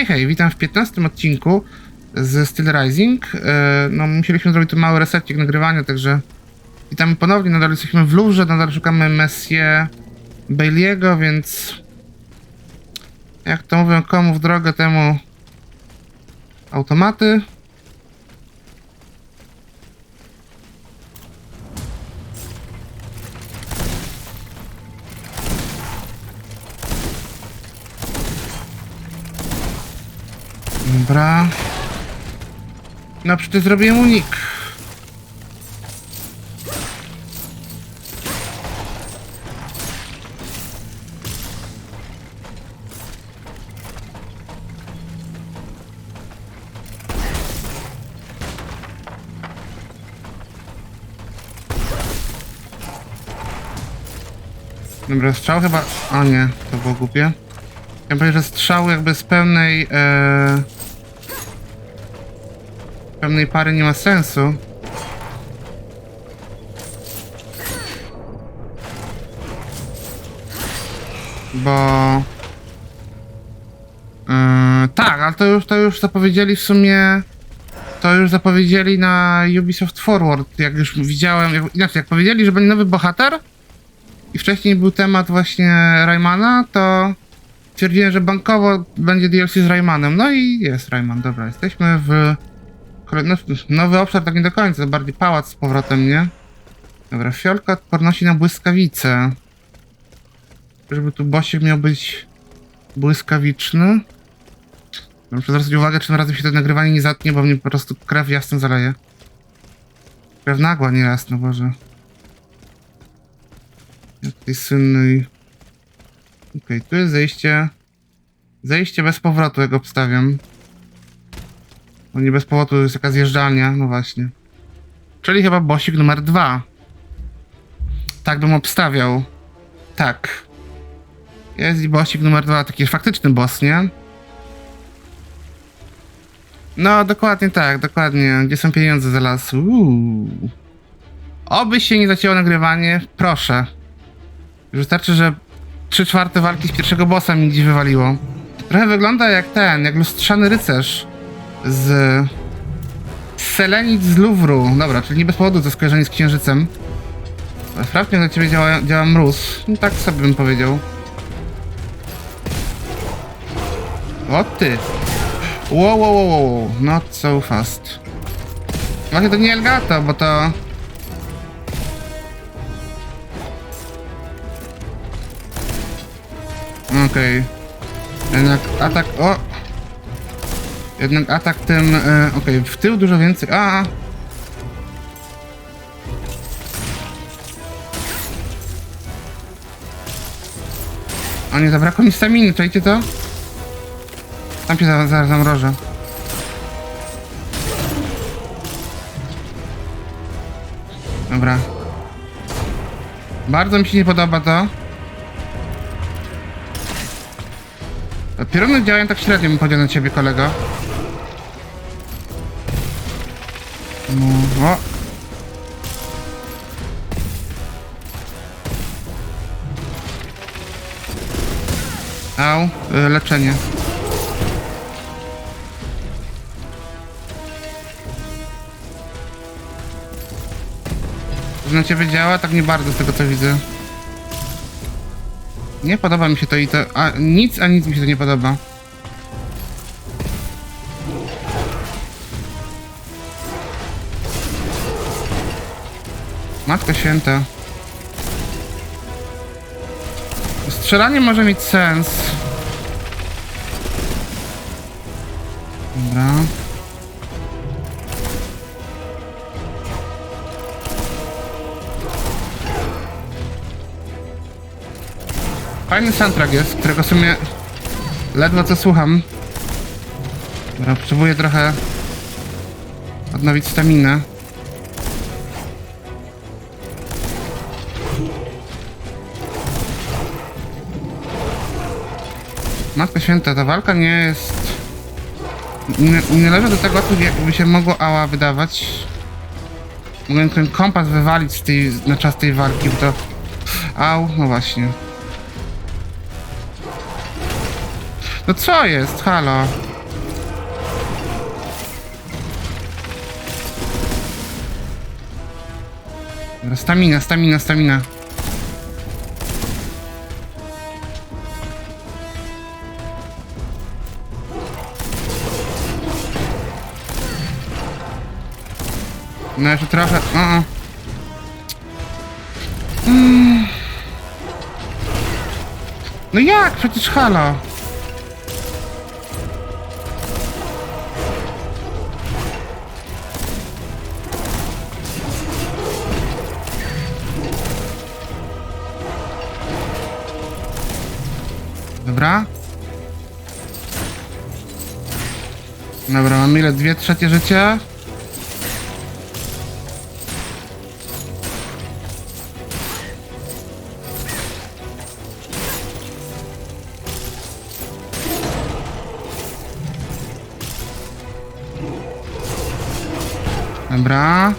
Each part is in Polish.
Hej, hej, witam w 15 odcinku z Steel Rising. E, No, musieliśmy zrobić tu mały resetik nagrywania, także witamy ponownie. Nadal jesteśmy w Louvre, nadal szukamy Messie Bailey'ego, więc jak to mówią, komu w drogę, temu automaty. Dobra. No przecież zrobiłem unik. Dobra, strzał chyba... O nie, to było głupie. Ja powiem, że strzał jakby z pełnej... E... Pełnej pary nie ma sensu. Bo... Yy, tak, ale to już, to już zapowiedzieli w sumie... To już zapowiedzieli na Ubisoft Forward, jak już widziałem, jak, inaczej, jak powiedzieli, że będzie nowy bohater i wcześniej był temat właśnie Raymana, to stwierdziłem, że bankowo będzie DLC z Raymanem. No i jest Rayman, dobra, jesteśmy w kolej- no, nowy obszar, tak nie do końca, bardziej pałac z powrotem, nie? Dobra, fiolka odporności na błyskawice. Żeby tu bosik miał być błyskawiczny. Muszę zwrócić uwagę, czy tym razem się to nagrywanie nie zatnie, bo mnie po prostu krew jasno zaleje. Krew nagła, nie jasno, Boże. Jak tej słynnej... Okej, tu jest zejście. Zejście bez powrotu, jak obstawiam. No nie bez powodu jest jakaś zjeżdżalnia, no właśnie. Czyli chyba bosik numer dwa. Tak bym obstawiał. Tak. Jest i bosik numer dwa, taki faktyczny boss, nie? No, dokładnie tak, dokładnie. Gdzie są pieniądze za las? Oby się nie zacięło nagrywanie, proszę. Już wystarczy, że 3 czwarte walki z pierwszego bossa mi gdzieś wywaliło. Trochę wygląda jak ten, jak lustrzany rycerz z Selenic z Louvru. Dobra, czyli nie bez powodu to skojarzenie z księżycem. Sprawdźmy, na ciebie działa, działa mróz. No, tak sobie bym powiedział. O ty! Wow, wow, wow, wow, not so fast. Właśnie to nie Elgato, bo to... Okej. Jednak atak... O! Jednak atak tym... E, Okej, w tył dużo więcej... A! A nie, zabrakło mi staminy, czajcie to? Tam się zaraz, zamrożę. Dobra. Bardzo mi się nie podoba to. Pioruny działają tak średnio, bym powiedział na ciebie, kolego. No. Au, y, leczenie. Na ciebie działa? Tak nie bardzo z tego co widzę. Nie podoba mi się to i to. A nic, a nic mi się to nie podoba. Matko święta. Strzelanie może mieć sens. Dobra. Fajny soundtrack jest, którego w sumie ledwo co słucham. Dobra, potrzebuję trochę odnowić staminę. Matka Święta, ta walka nie jest... Nie, nie leży do tego atów, jakby się mogło ała wydawać. Mogłem ten kompas wywalić z tej, na czas tej walki, bo to... Au, no właśnie. No co jest? Halo? Stamina, stamina, stamina. No jeszcze trochę. O. Mm. No jak? Przecież halo. Dobra. Dobra, mam ile? Dwie trzecie życia? Dobra.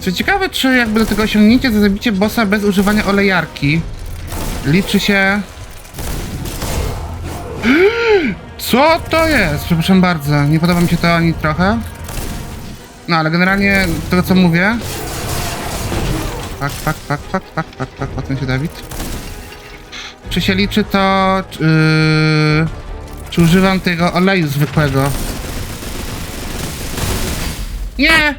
Co ciekawe, czy jakby do tego osiągnięcia to zabicie bossa bez używania olejarki liczy się... Co to jest? Przepraszam bardzo, nie podoba mi się to ani trochę. No ale generalnie tego co mówię... Pak, pak, pak, pak, pak, pak, pak, potem się Dawid. Czy się liczy to... Yy, czy używam tego oleju zwykłego? Nie!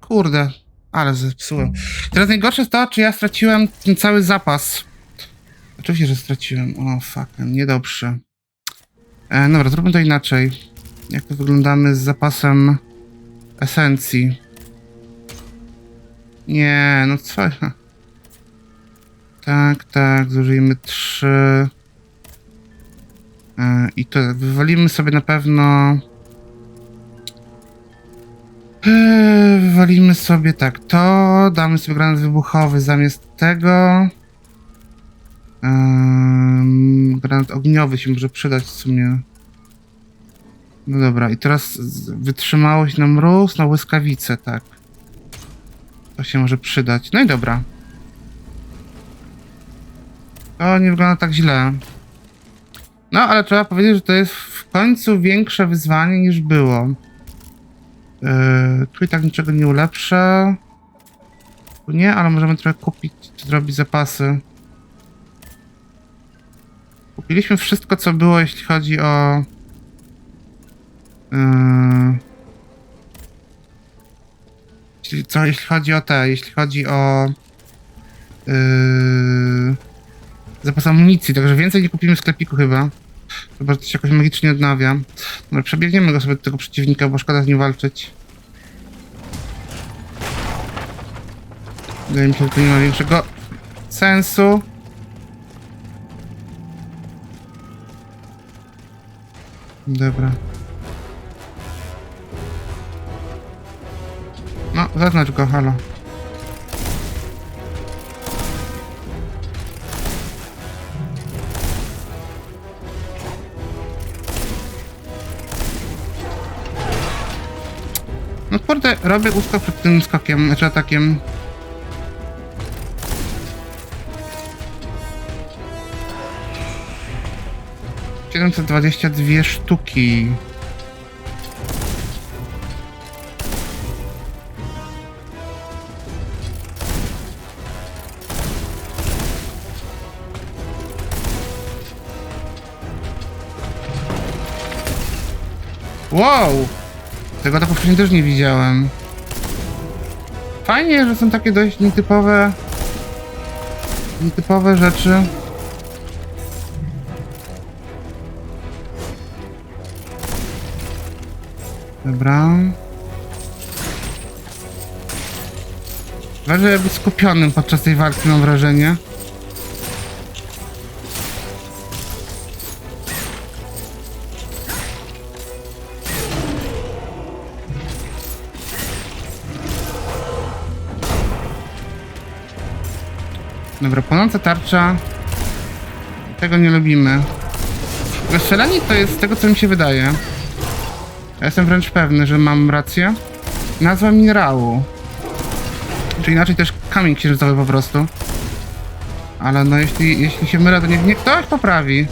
Kurde, ale zepsułem. Teraz najgorsze jest to, czy ja straciłem ten cały zapas. Oczywiście, że straciłem. O, fuck, niedobrze. E, dobra, zróbmy to inaczej. Jak to wyglądamy z zapasem esencji? Nie, no co? Tak, tak, zużyjmy trzy. E, I to wywalimy sobie na pewno. Eee, Wywalimy sobie tak to, damy sobie granat wybuchowy zamiast tego. Granat ogniowy się może przydać w sumie. No dobra, i teraz wytrzymałość na mróz, na błyskawicę, tak. To się może przydać. No i dobra. To nie wygląda tak źle. No, ale trzeba powiedzieć, że to jest w końcu większe wyzwanie niż było. Yy, tu i tak niczego nie ulepszę. Tu nie, ale możemy trochę kupić, zrobić zapasy. Kupiliśmy wszystko, co było, jeśli chodzi o... Yy, co, jeśli chodzi o te, jeśli chodzi o... Yy, zapas amunicji, także więcej nie kupimy w sklepiku chyba. Chyba, że to się jakoś magicznie odnawia. Dobra, przebiegniemy go sobie do tego przeciwnika, bo szkoda z nim walczyć. Wydaje mi się, że to nie ma większego sensu. Dobra. No, zaznacz go, halo. No kurde, robię uskok przed tym skokiem, znaczy atakiem. Siedemset dwadzieścia dwie sztuki. Wow! Tego tak wcześniej też nie widziałem. Fajnie, że są takie dość nietypowe... Nietypowe rzeczy. Dobra. Leży jakby skupionym podczas tej walki, mam wrażenie. Dobra, płonąca tarcza. Tego nie lubimy. Strzelanie to jest z tego, co mi się wydaje. Ja jestem wręcz pewny, że mam rację. Nazwa minerału. Czy inaczej też kamień księżycowy po prostu. Ale no jeśli, jeśli się mylę, to niech, niech ktoś poprawi.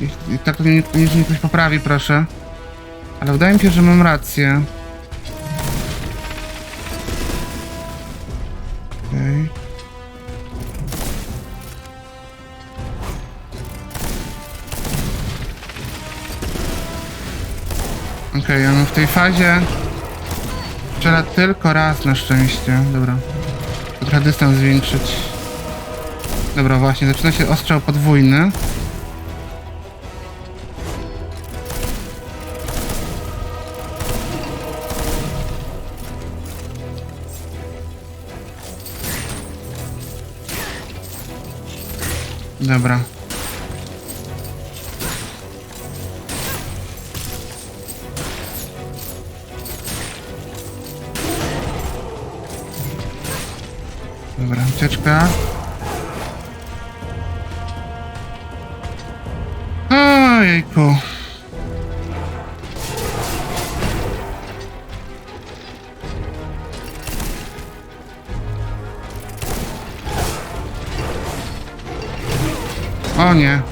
I, i tak to nie, nie, ktoś poprawi, proszę. Ale wydaje mi się, że mam rację. Okej, ja mam w tej fazie strzela tylko raz na szczęście. Dobra. Trochę dystans zwiększyć. Dobra, właśnie, zaczyna się ostrzał podwójny. Dobra. Ucieczka. Ojejku. O nie.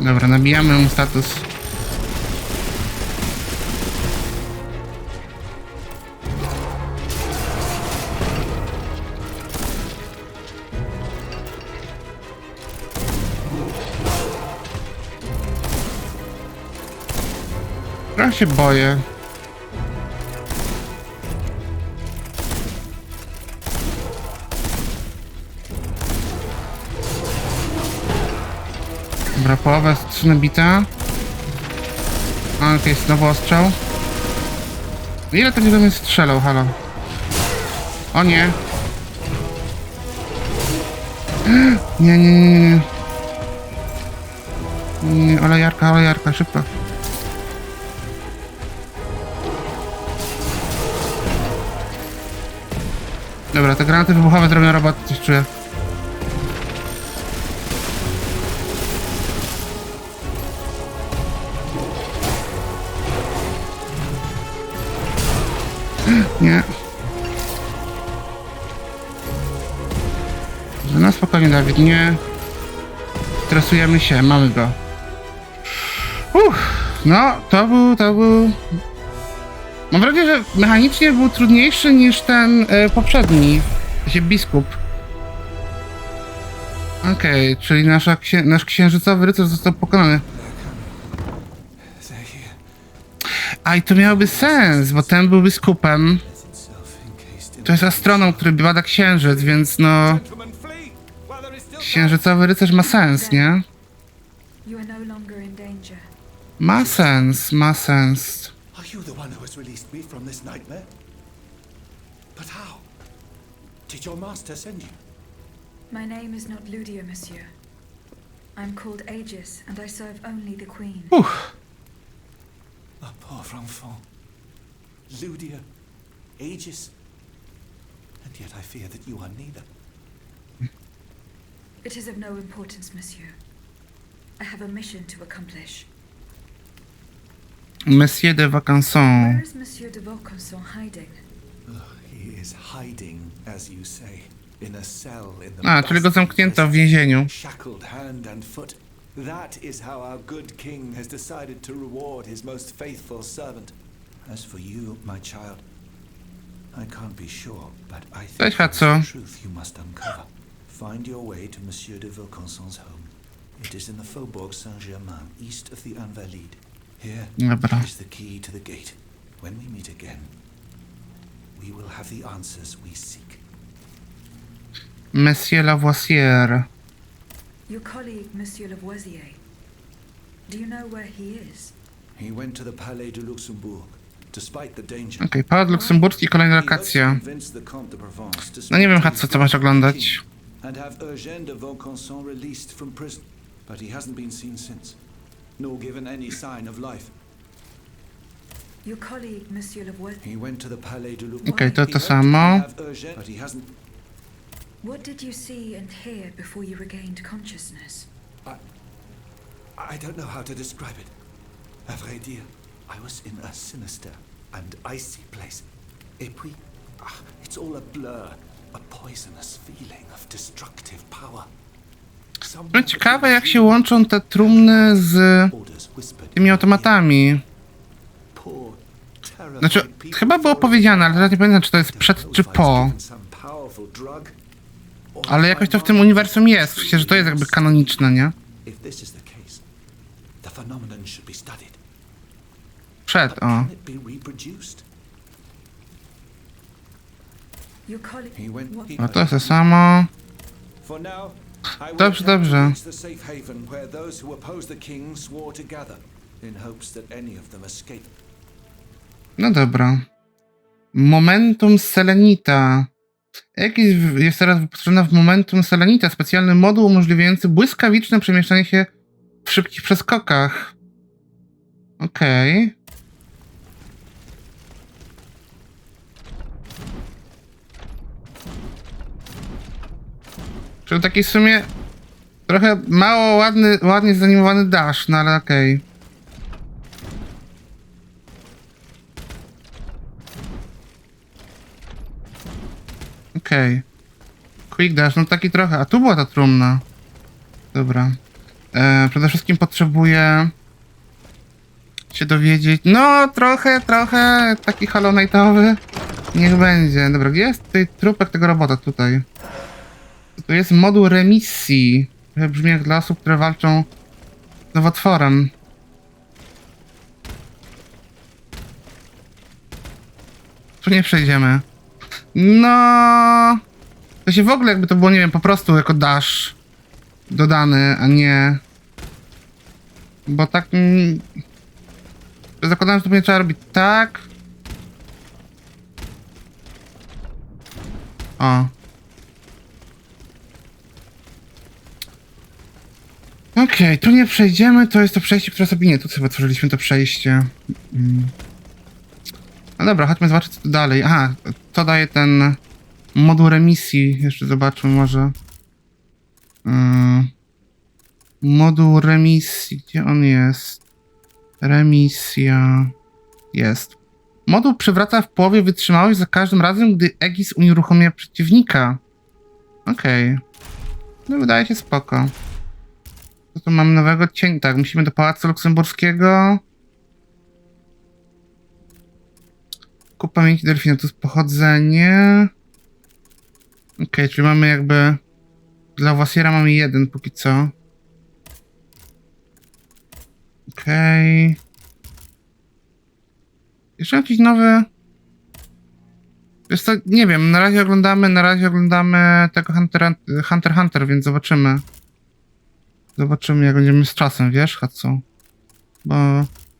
Dobra, nabijamy mu status. Się boję. Dobra, połowa jest nabita. Okej, znowu ostrzał. Ile to nie do mnie strzelał, halo? O. Nie, nie, nie, nie. Nie, nie, olejarka, olejarka, szybko. Dobra, te granaty wybuchowe zrobią robotę, coś czuję. Nie. Że No spokojnie, Dawid, nie. Stresujemy się, mamy go. Uff, no, to był, to był... Mam wrażenie, że mechanicznie był trudniejszy niż ten e, poprzedni, w sensie biskup. Okej, czyli nasza księ nasz księżycowy rycerz został pokonany. A i to miałoby sens, bo ten był biskupem. To jest astronom, który bada księżyc, więc no... Księżycowy rycerz ma sens, nie? No. Ma sens, ma sens. Are you the one who has released me from this nightmare? But how? Did your master send you? My name is not Ludia, monsieur. I'm called Aegis, and I serve only the Queen. Uff, A pauvre enfant. Ludia. Aegis. And yet I fear that you are neither. It is of no importance, monsieur. I have a mission to accomplish. Monsieur de Vacanson. Where is Monsieur de Vaucanson hiding? He is hiding, as you say, in a cell in the A, czyli go zamknięto w więzieniu. Shackled hand and foot. That is how our good king has decided to reward his most faithful servant. As for you, my child, I can't be sure, but I think a truth you must uncover. Find your way to Monsieur de Vaucanson's home. It is in the Faubourg Saint-Germain, east of the Invalides. Here Dobra. is the key to the gate. When we meet again, we will have the answers we seek. Monsieur Lavoisier. Your colleague, Monsieur Lavoisier. Do you know where he is? He went to the Palais de Luxembourg, despite the danger. Okej, Pałac Luksemburski, kolejna lokacja. No nie wiem, his co masz oglądać. And have Eugène de Vaucanson released from prison. But he hasn't been seen since, nor given any sign of life. Your colleague, Monsieur Lavoisier. He went to the Palais de Luxembourg. Okej, to to samo. to have Eugène, but he hasn't. What did you see and hear before you regained consciousness? I don't know how to describe it. À vrai dire, I was in a sinister and icy place. Et puis, ah, it's all a blur. A poisonous feeling of destructive power. No ciekawe jak się łączą te trumny z tymi automatami. Znaczy, chyba było powiedziane, ale teraz nie pamiętam czy to jest przed czy po. Ale jakoś to w tym uniwersum jest, w że to jest jakby kanoniczne, nie? Przed, o. can it be reproduced? Your colleague. He went. What? He, O, to jest to samo. Dobrze, dobrze. No dobra. Momentum Selenita. Jakiś jest teraz wyposażona w Momentum Selenita, specjalny moduł umożliwiający błyskawiczne przemieszczanie się w szybkich przeskokach. Okej. Czyli taki w sumie trochę mało ładny, ładnie zanimowany dash, no ale okej. Okej. Quick dash, no taki trochę. A tu była ta trumna. Dobra. E, przede wszystkim potrzebuję się dowiedzieć. No, trochę, trochę taki Hollow. Niech będzie. Dobra, gdzie jest tutaj trupek tego robota? Tutaj. Tu jest moduł remisji. Trochę brzmi jak dla osób, które walczą z nowotworem. Tu nie przejdziemy. No. To się w ogóle jakby to było, nie wiem, po prostu jako dash dodany, a nie. Bo tak. Zakładałem, że to nie trzeba robić tak. O. Okej, tu nie przejdziemy, to jest to przejście, które sobie nie, tu sobie otworzyliśmy to przejście. Mm. No dobra, chodźmy zobaczyć co tu dalej. Aha, to daje ten moduł remisji. Jeszcze zobaczmy może. Ym, moduł remisji, gdzie on jest? Remisja. Jest. Moduł przywraca w połowie wytrzymałość za każdym razem, gdy Egis unieruchamia przeciwnika. Okej. No wydaje się spoko. Co tu mamy nowego cień? Tak, musimy do Pałacu Luksemburskiego. Kup pamięci delfina, to jest pochodzenie. Okej, czyli mamy jakby... Dla Wasiera mamy jeden póki co. Okej. Jeszcze jakiś nowy... Wiesz co, nie wiem, na razie oglądamy, na razie oglądamy tego Hunter Hunter, Hunter więc zobaczymy. Zobaczymy jak będziemy z czasem, wiesz, Hatsu? Bo...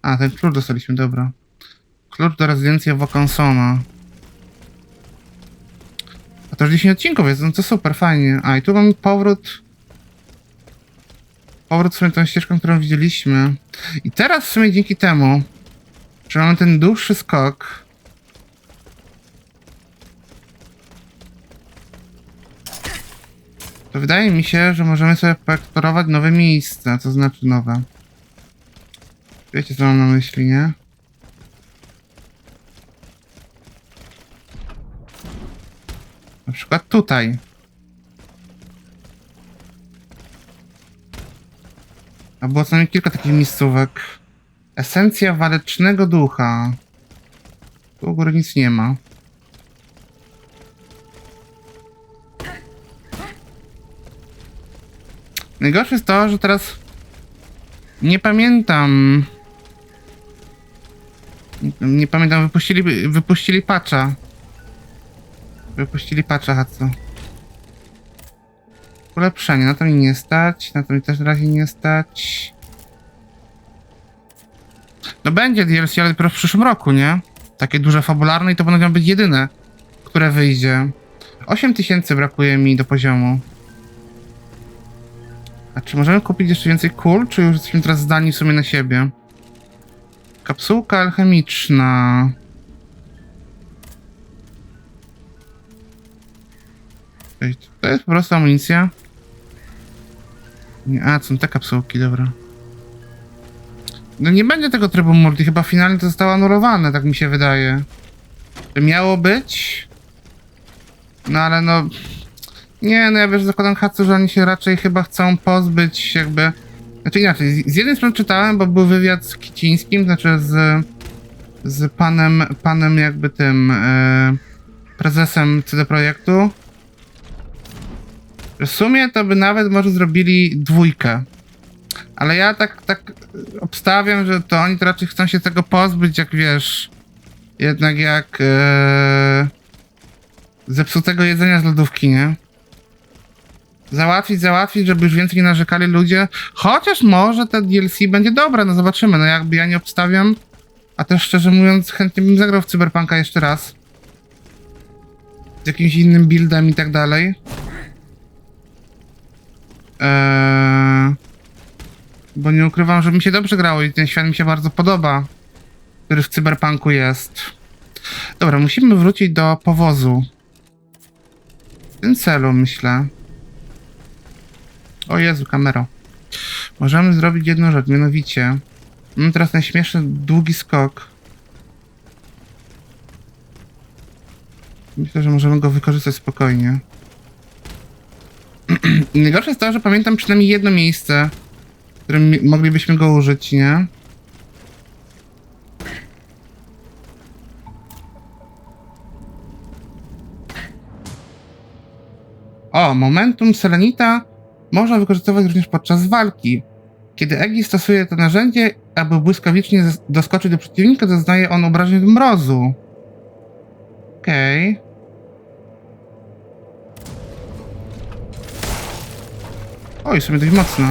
A, ten klucz dostaliśmy, dobra. Klucz do rezydencji Wokansona. A to już 10 odcinków jest, no to super, fajnie. A, i tu mamy powrót... Powrót w sumie tą ścieżką, którą widzieliśmy. I teraz w sumie dzięki temu, że mamy ten dłuższy skok... To wydaje mi się, że możemy sobie poeksplorować nowe miejsca, to znaczy nowe. Wiecie co mam na myśli, nie? Na przykład tutaj. A było co najmniej kilka takich miejscówek. Esencja walecznego ducha. Tu u góry nic nie ma. Najgorsze jest to, że teraz nie pamiętam. Nie, pamiętam, wypuścili, wypuścili patcha. Wypuścili patcha Hatsu. Ulepszenie, na to mi nie stać, na to mi też na razie nie stać. No będzie DLC, ale dopiero w przyszłym roku, nie? Takie duże fabularne i to będą być jedyne, które wyjdzie. 8000 brakuje mi do poziomu. A czy możemy kupić jeszcze więcej kul, czy już jesteśmy teraz zdani w sumie na siebie? Kapsułka alchemiczna. To jest po prostu amunicja. Nie, a, są te kapsułki, dobra. No nie będzie tego trybu multi, chyba finalnie to zostało anulowane, tak mi się wydaje. Że miało być, No ale no... Nie, no ja wiesz, zakładam Hatsu, że oni się raczej chyba chcą pozbyć jakby... Znaczy inaczej, z- z jednej strony czytałem, bo był wywiad z Kicińskim, znaczy z... z panem, panem jakby tym... E, prezesem CD Projektu. W sumie to by nawet może zrobili dwójkę. Ale ja tak, tak obstawiam, że to oni to raczej chcą się tego pozbyć, jak wiesz... Jednak jak... E, zepsutego jedzenia z lodówki, nie? Załatwić, załatwić, żeby już więcej nie narzekali ludzie. Chociaż może te DLC będzie dobre, no zobaczymy. No jakby ja nie obstawiam. A też szczerze mówiąc, chętnie bym zagrał w Cyberpunka jeszcze raz. Z jakimś innym buildem i tak dalej. Eee, bo nie ukrywam, że mi się dobrze grało i ten świat mi się bardzo podoba, który w Cyberpunku jest. Dobra, musimy wrócić do powozu. W tym celu, myślę. O Jezu, kamero. Możemy zrobić jedną rzecz, mianowicie. Mam teraz ten śmieszny, długi skok. Myślę, że możemy go wykorzystać spokojnie. I najgorsze jest to, że pamiętam przynajmniej jedno miejsce, w którym moglibyśmy go użyć, nie? O, momentum selenita można wykorzystywać również podczas walki. Kiedy Egi stosuje to narzędzie, aby błyskawicznie doskoczyć do przeciwnika, doznaje on obrażeń od mrozu. Okej. Oj, sobie dość mocno.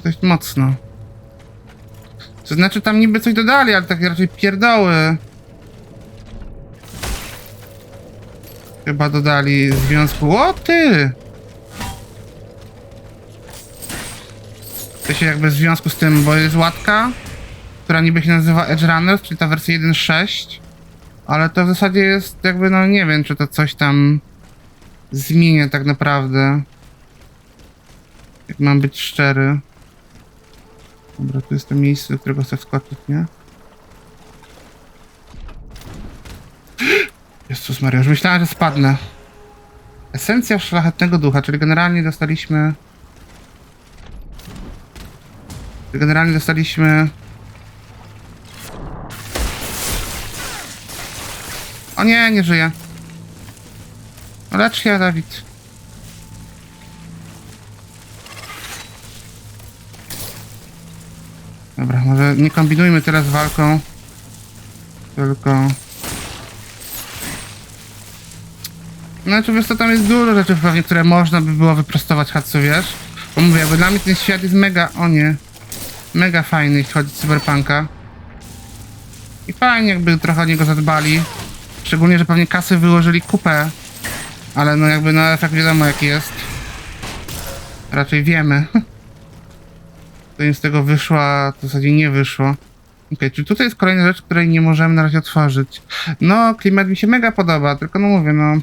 Dość mocno. To znaczy tam niby coś dodali, ale tak raczej pierdoły. Chyba dodali w związku... O ty! To się jakby w związku z tym, bo jest łatka, która niby się nazywa Edge Runners, czyli ta wersja 1.6. Ale to w zasadzie jest jakby, no nie wiem, czy to coś tam zmienia tak naprawdę. Jak mam być szczery. Dobra, tu jest to miejsce, do którego chcę wskoczyć, nie? Jezus Maria, już myślałem, że spadnę. Esencja szlachetnego ducha, czyli generalnie dostaliśmy... Generalnie dostaliśmy... O nie, nie żyję. Lecz się, Dawid. Dobra, może nie kombinujmy teraz walką. Tylko... Znaczy, wiesz co, tam jest dużo rzeczy pewnie, które można by było wyprostować Hatsu, wiesz? Bo mówię, jakby dla mnie ten świat jest mega... O nie. Mega fajny, jeśli chodzi o cyberpunka. I fajnie, jakby trochę o niego zadbali. Szczególnie, że pewnie kasy wyłożyli kupę. Ale no jakby no efekt wiadomo jaki jest. Raczej wiemy. Im z tego wyszło, a w zasadzie nie wyszło. Okej, czyli tutaj jest kolejna rzecz, której nie możemy na razie otworzyć. No, klimat mi się mega podoba, tylko no mówię, no...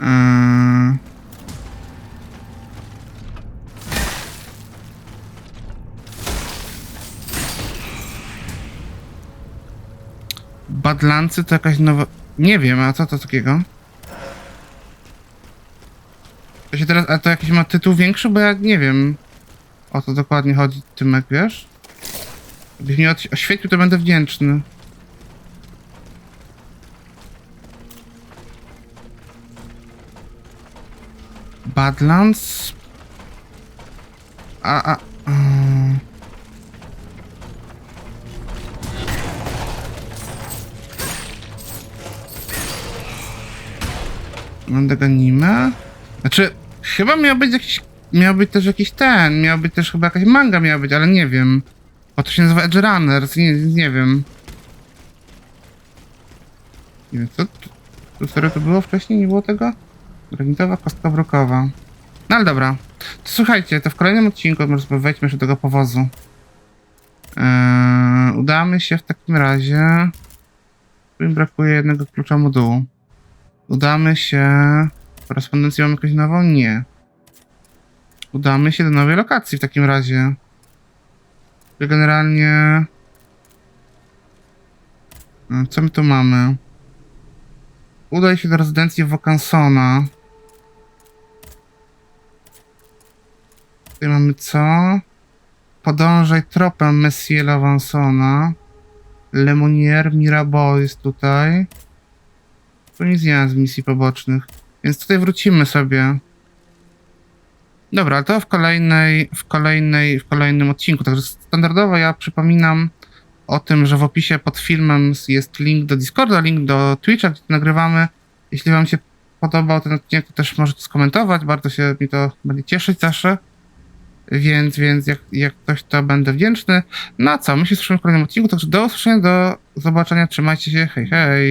Yy... Badlancy to jakaś nowa... Nie wiem, a co to takiego? To się teraz... A to jakiś ma tytuł większy? Bo ja nie wiem o co dokładnie chodzi, Tymek, wiesz? Gdybyś mnie oświetlił, to będę wdzięczny. Badlands? A, a... mm. Mandaganime? Znaczy, chyba miał być jakiś... Miał być też jakiś ten, miał być też chyba jakaś manga miała być, ale nie wiem. Bo to się nazywa Edge Runners, nie, nie wiem. Nie wiem, co? Tu, serio to było wcześniej? Nie było tego? Granitowa kostka brukowa. No ale dobra. To słuchajcie, to w kolejnym odcinku wejdźmy jeszcze do tego powozu. Eee, udamy się w takim razie Tu mi brakuje jednego klucza modułu. Udamy się... Korespondencję mamy jakąś nową? Nie. Udamy się do nowej lokacji w takim razie. Generalnie... E, Co my tu mamy? Udaj się do rezydencji Wokansona. Tutaj mamy co? Podążaj tropem Monsieur Lavansona. Lemonier Mirabeau jest tutaj. Tu nic nie ma z misji pobocznych. Więc tutaj wrócimy sobie. Dobra, to w kolejnej, w kolejnej, w kolejnym odcinku. Także standardowo ja przypominam o tym, że w opisie pod filmem jest link do Discorda, link do Twitcha, gdzie nagrywamy. Jeśli wam się podobał ten odcinek, to też możecie skomentować. Bardzo się mi to będzie cieszyć zawsze. Więc, więc jak, jak ktoś, to będę wdzięczny. No a co, my się słyszymy w kolejnym odcinku, także do usłyszenia, do zobaczenia, trzymajcie się, hej, hej.